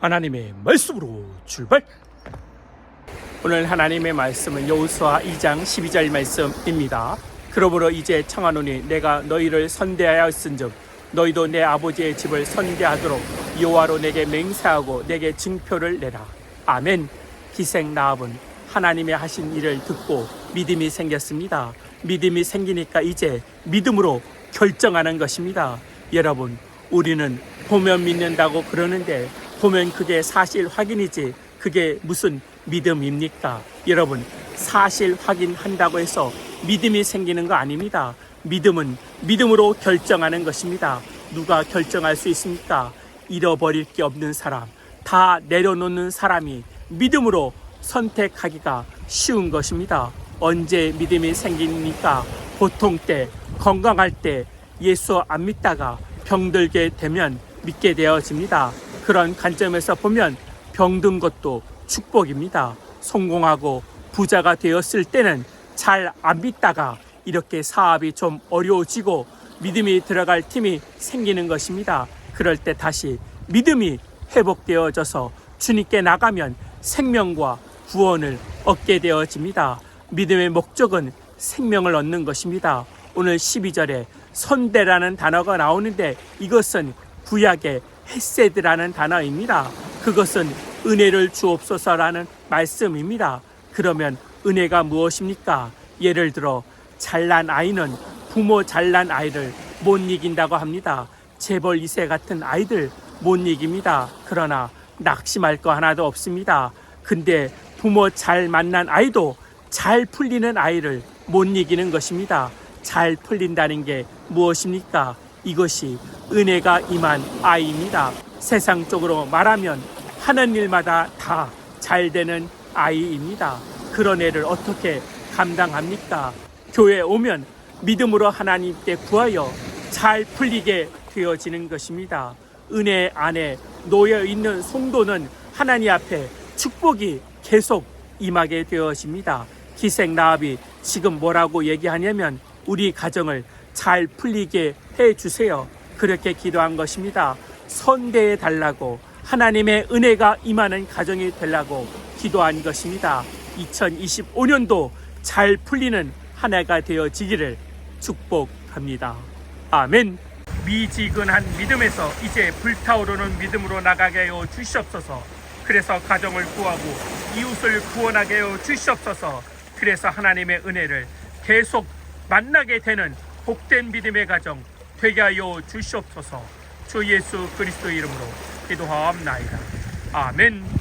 하나님의 말씀으로 출발. 오늘 하나님의 말씀은 여호수아 2장 12절 말씀입니다. 그러므로 이제 청하노니 내가 너희를 선대하였은즉 너희도 내 아버지의 집을 선대하도록 여호와로 내게 맹세하고 내게 증표를 내라. 아멘. 기생 나합은 하나님의 하신 일을 듣고 믿음이 생겼습니다. 믿음이 생기니까 이제 믿음으로 결정하는 것입니다. 여러분, 우리는 보면 믿는다고 그러는데 보면 그게 사실 확인이지 그게 무슨 믿음입니까? 여러분, 사실 확인한다고 해서 믿음이 생기는 거 아닙니다. 믿음은 믿음으로 결정하는 것입니다. 누가 결정할 수 있습니까? 잃어버릴 게 없는 사람, 다 내려놓는 사람이 믿음으로 선택하기가 쉬운 것입니다. 언제 믿음이 생깁니까? 보통 때, 건강할 때, 예수 안 믿다가 병들게 되면 믿게 되어집니다. 그런 관점에서 보면 병든 것도 축복입니다. 성공하고 부자가 되었을 때는 잘 안 믿다가 이렇게 사업이 좀 어려워지고 믿음이 들어갈 팀이 생기는 것입니다. 그럴 때 다시 믿음이 회복되어져서 주님께 나가면 생명과 구원을 얻게 되어집니다. 믿음의 목적은 생명을 얻는 것입니다. 오늘 12절에 선대라는 단어가 나오는데 이것은 구약의 헤세드라는 단어입니다. 그것은 은혜를 주옵소서라는 말씀입니다. 그러면 은혜가 무엇입니까? 예를 들어 잘난 아이는 부모 잘난 아이를 못 이긴다고 합니다. 재벌 2세 같은 아이들 못 이깁니다. 그러나 낙심할 거 하나도 없습니다. 근데 부모 잘 만난 아이도 잘 풀리는 아이를 못 이기는 것입니다. 잘 풀린다는 게 무엇입니까? 이것이 은혜가 임한 아이입니다. 세상적으로 말하면 하는 일마다 다 잘 되는 아이입니다. 그런 애를 어떻게 감당합니까? 교회 오면 믿음으로 하나님께 구하여 잘 풀리게 되어지는 것입니다. 은혜 안에 놓여 있는 성도는 하나님 앞에 축복이 계속 임하게 되어집니다. 기생 나합이 지금 뭐라고 얘기하냐면 우리 가정을 잘 풀리게 해 주세요. 그렇게 기도한 것입니다. 선대해 달라고 하나님의 은혜가 임하는 가정이 되라고 기도한 것입니다. 2025년도 잘 풀리는 한 해가 되어지기를 축복합니다. 아멘. 미지근한 믿음에서 이제 불타오르는 믿음으로 나가게 하여 주시옵소서. 그래서 가정을 구하고 이웃을 구원하게 하여 주시옵소서. 그래서 하나님의 은혜를 계속 만나게 되는 복된 믿음의 가정 되게 하여 주시옵소서. 주 예수 그리스도 이름으로 기도하옵나이다. 아멘.